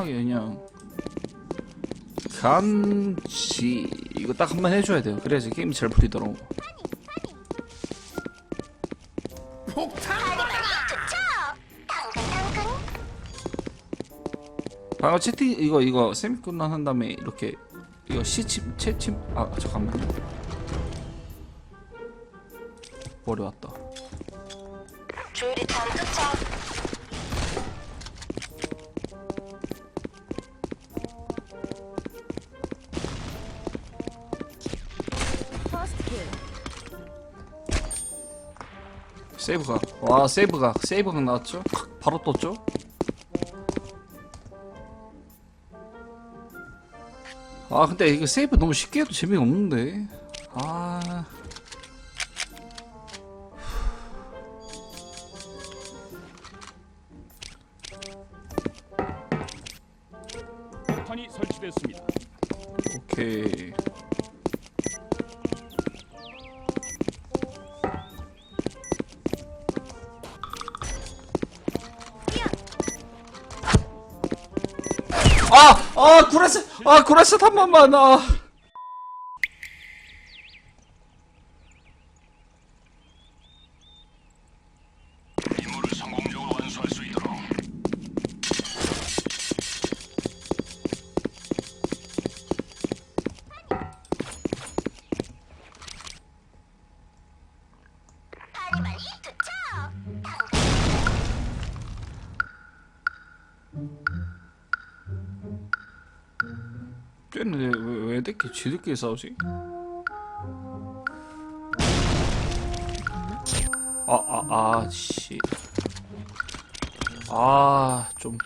편하게 그냥 감지 이거 딱 한 번 해줘야 돼요. 그래야지 게임이 잘 풀리더라고. 방금 채팅 이거 이거 세미콘만 한 다음에 이렇게 이거 시침 채침 아 잠깐만요. 머리 왔다. 조율이탄 투척 세이브가. 와 세이브가 세이브가 나왔죠? 바로 떴죠? 아 근데 이거 세이브 너무 쉽게 해도 재미가 없는데. 아. 폭탄이 설치됐습니다. 오케이 아! 아! 구라스! 아! 구라스 한 번만! 아! 쟤는 왜, 왜, 왜 이렇게 지들끼리 싸우지? 아, 아, 아, 씨. 아, 좀.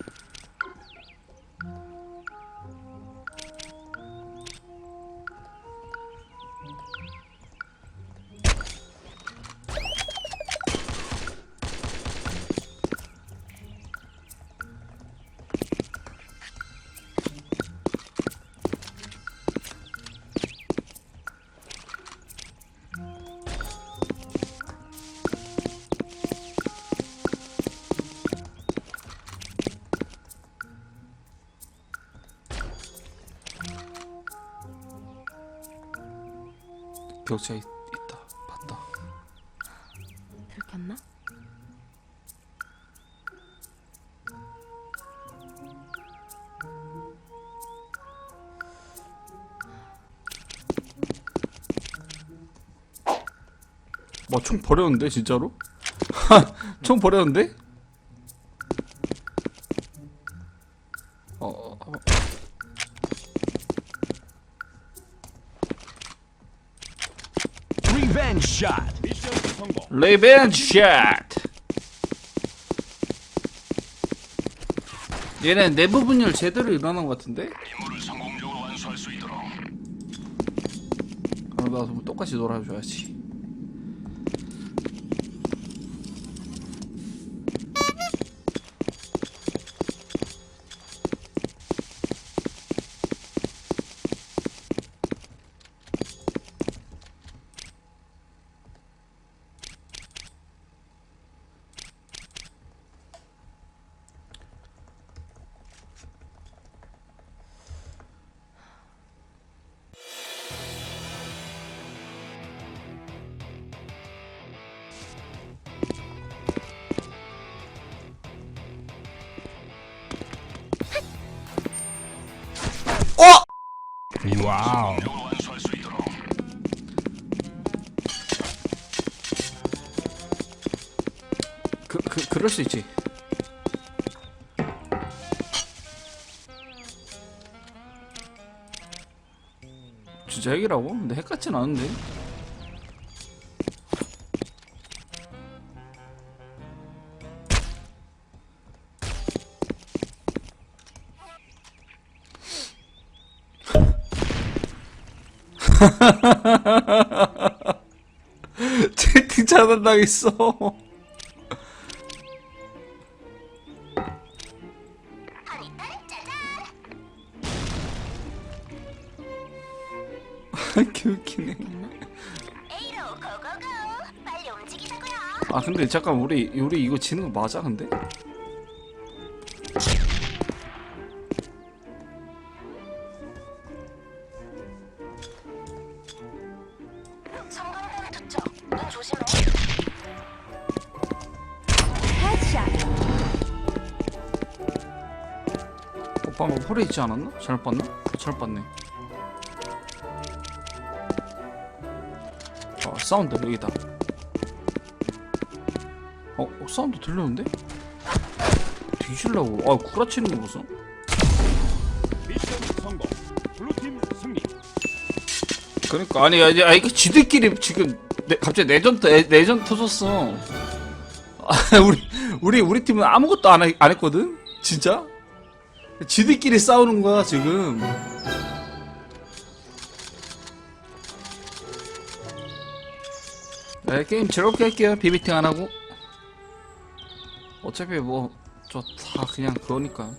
벽차 있, 있다. 봤다. 들켰나? 뭐, 총 버렸는데, 진짜로? 총 버렸는데? 리벤지 샷! 얘는 내부 분열 제대로 일어난 것 같은데? 임무를 성공적으로 완수할 수 있도록 그럼 나도 똑같이 놀아줘야지. 그럴 수 있지. 진짜 핵이라고? 근데 핵 같진 않은데? 채팅 차단당했어. 개웃기네 아 근데 잠깐 우리 우리 이거 지는 거 맞아 근데? 오빠 뭐 홀에 있지 않았나? 잘못 봤나? 잘못 봤네 사운드 여기다. 어, 어 사운드 들렸는데? 뒤질라고. 아, 구라치는 거 무슨? 미션 성공. 블루팀 승리. 그러니까 아니 아니 아니 그 지들끼리 지금 내, 갑자기 내전 터- 내- 내전 터졌어. 아, 우리 우리 우리 팀은 아무것도 안, 해- 안 했거든. 진짜? 지들끼리 싸우는 거야 지금. 네, 게임 즐겁게 할게요. 비비팅 안 하고. 어차피 뭐 저 다 그냥 그거니까.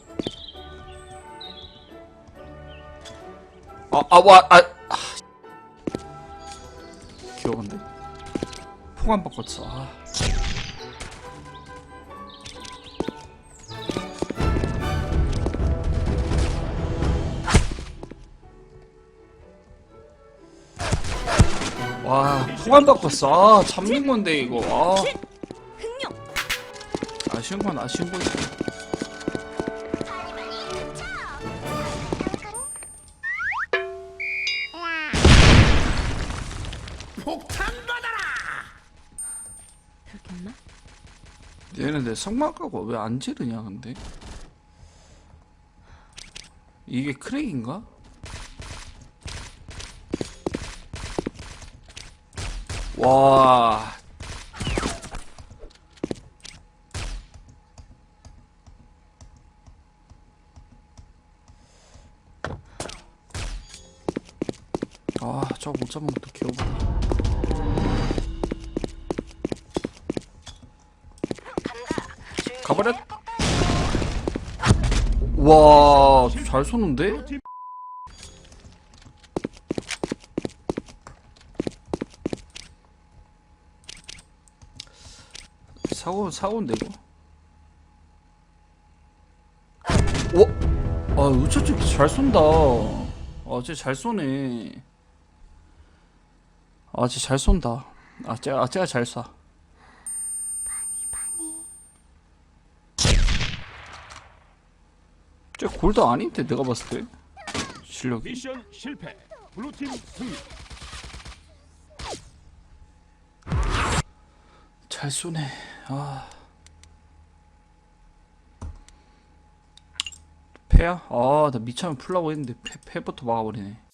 아, 아, 와, 아, 아. 귀여운데? 포간 바꿨어. 아. 와, 포간 바꿨어. 아, 잡는 건데, 이거. 아. 아쉬운 건 아쉬운 거지. 얘는 내 성막가고 왜안 지르냐, 근데? 이게 크랙인가? 와. 아, 저거 못 잡은 것도 귀여워. 가버렸. 와, 잘 쏘는데? 블루팀 사고 사고인데 이거. 오, 아 우차쪽 잘 쏜다. 아, 쟤잘 쏘네. 아, 쟤잘 쏜다. 아, 쟤, 아, 쟤가 잘 쏴. 쟤 골드 아닌데 내가 봤을 때 실력이. 미션 실패. 블루팀 승리. 잘 쏘네. 아. 패야? 아, 나 미차면 풀라고 했는데 패, 패부터 막아버리네.